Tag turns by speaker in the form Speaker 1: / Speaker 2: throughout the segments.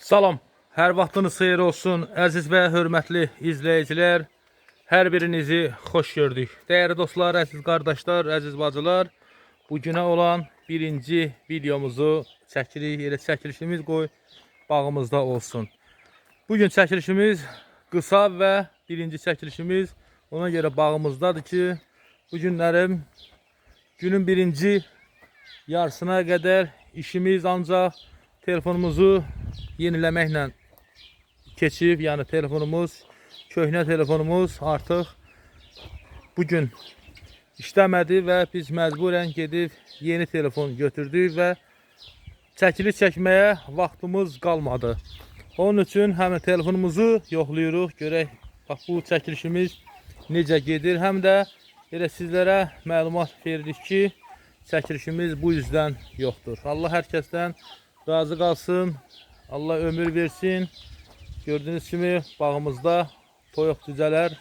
Speaker 1: Salam, hər vaxtınız xeyir olsun, əziz və hörmətli izləyicilər. Hər birinizi xoş gördük. Dəyərli dostlar, əziz qardaşlar, əziz bacılar, bu günə olan birinci videomuzu çəkirik. Elə çəkilişimiz qoy bağımızda olsun. Bu gün çəkilişimiz qısa və birinci çəkilişimiz ona görə bağımızdadır ki, bu günlərim günün birinci yarısına qədər işimiz ancaq telefonumuzu yeniləməklə keçib. Yəni telefonumuz, köhnə telefonumuz artıq bu gün işləmədi və biz məcburən gedib yeni telefon götürdük və çəkiliş çəkməyə vaxtımız qalmadı. Onun üçün həmin telefonumuzu yoxlayırıq, görək bax bu çəkilişimiz necə gedir. Həm də elə sizlərə məlumat veririk ki, çəkilişimiz bu yüzdən yoxdur. Allah hər kəsdən razı qalsın. Allah ömür versin. Gördüğünüz kimi bağımızda toyuq cücələr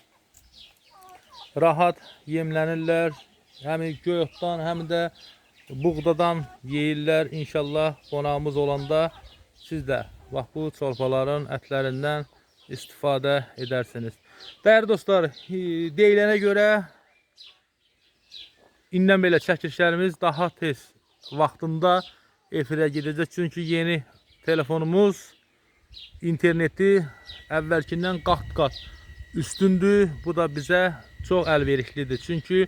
Speaker 1: rahat yemlənirlər. Həm göyotdan, həm də buğdadan yeyirlər. İnşallah qonağımız olanda siz də bu çorbaların ətlərindən istifadə edərsiniz. Dəyərli dostlar, e, deyilənə görə indən belə çəkilişlərimiz daha tez vaxtında efirə gedəcək. Çünki yeni telefonumuz interneti əvvəlkindən qat-qat üstündür. Bu da bizə çox əlverişlidir. Çünki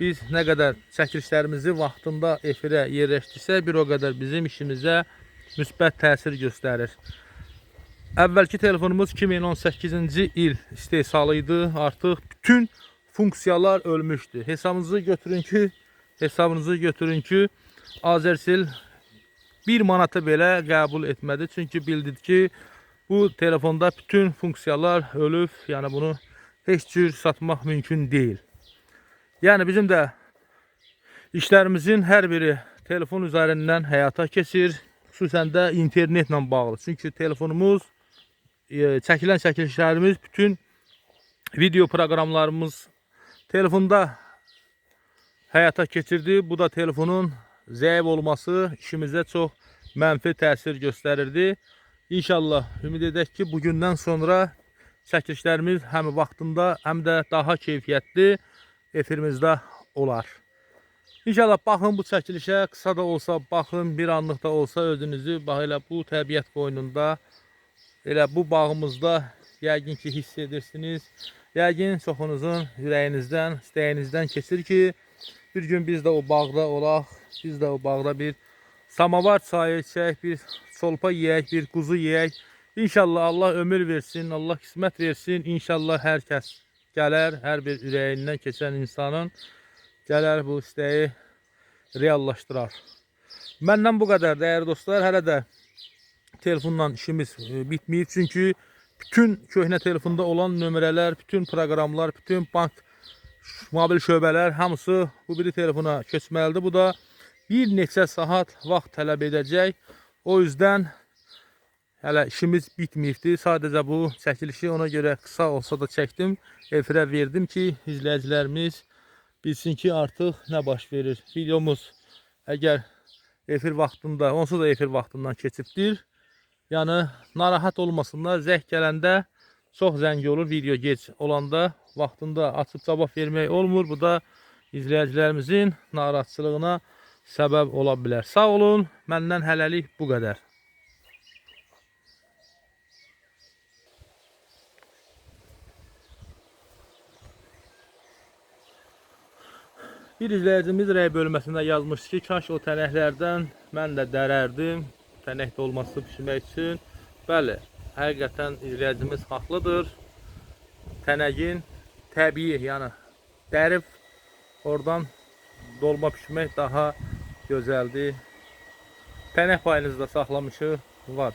Speaker 1: biz nə qədər çəkilişlərimizi vaxtında efirə yerləşdirsə, bir o qədər bizim işimizə müsbət təsir göstərir. Əvvəlki telefonumuz 2018-ci il istehsalı idi. Artıq bütün funksiyalar ölmüşdü. Hesabınızı götürün ki, hesabınızı götürün ki, Azercell 1 manata belə qəbul etmədi. Çünki bildi ki, bu telefonda bütün funksiyalar ölüb. Yəni bunu heç cür satmaq mümkün deyil. Yəni bizim də işlərimizin hər biri telefon üzərindən həyata keçir. Xüsusən də internetlə bağlı. Çünki telefonumuz e, çəkilən çəkilişlərimiz bütün video proqramlarımız telefonda həyata keçirdi. Bu da telefonun zəif olması işimizə çox mənfi təsir göstərirdi. İnşallah ümid edək ki, bugündən sonra çəkilişlərimiz həm vaxtında, həm də daha keyfiyyətli efirimizdə olar. İnşallah baxın bu çəkilişə, qısa da olsa baxın, bir anlıq da olsa özünüzü bax elə bu təbiət qoynunda, elə bu bağımızda yəqin ki hiss edirsiniz. Yəqin çoxunuzun ürəyinizdən, istəyinizdən keçir ki, bir gün biz də o bağda olaq, biz də o bağda bir samavar çayı içək, bir solpa yeyək, bir quzu yeyək. İnşallah Allah ömür versin, Allah qismət versin. İnşallah hər kəs gələr, hər bir ürəyindən keçən insanın gələr bu istəyi reallaşdırar. Məndən bu qədər dəyərli dostlar. Hələ də telefonla işimiz e, bitməyib. Çünki bütün köhnə telefonda olan nömrələr, bütün proqramlar, bütün bank mobil şöbələr hamısı bu biri telefona köçməlidir. Bu da bir neçə saat vaxt tələb edəcək. O yüzden hələ işimiz bitməyibdi. Sadəcə bu çəkilişi ona görə qısa olsa da çəkdim. Efirə verdim ki, izləyicilərimiz bilsin ki, artıq nə baş verir. Videomuz əgər efir vaxtında, onsuz da efir vaxtından keçibdir. Yəni narahat olmasınlar. Zəng gələndə çox zəng olur video geç olanda vaxtında açıb cavab vermək olmur. Bu da izləyicilərimizin narahatçılığına səbəb ola bilər. Sağ olun. Məndən hələlik bu qədər. Bir izləyicimiz rəy bölməsində yazmış ki, kaş o tənəklərdən mən də dərərdim. Tənəkdə olması pişirmək üçün. Bəli, həqiqətən izləyicimiz haqlıdır. Tənəyin təbii, yəni dərib oradan dolma pişirmək daha gözəldir. Tənək payınızda saxlamışıq var.